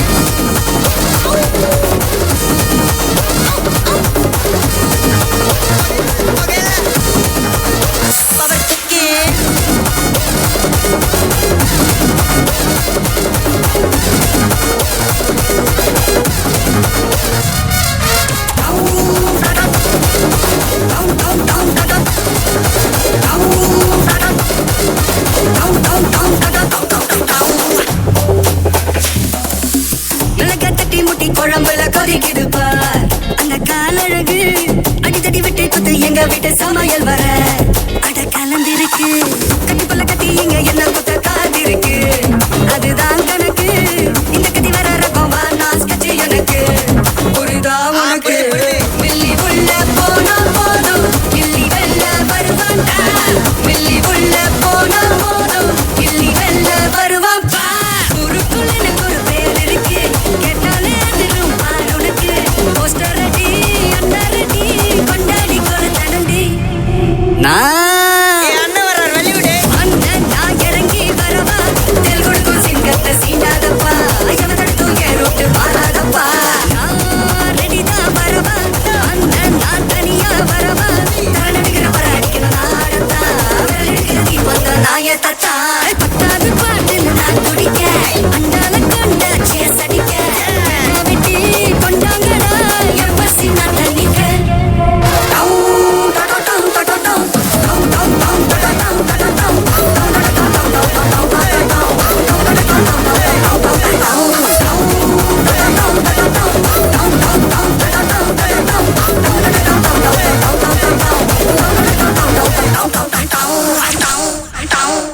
Thank you. கொதிக்குது அந்த அங்க காலழகு அடி விட்டு எங்க வீட்டு சமையல் வர.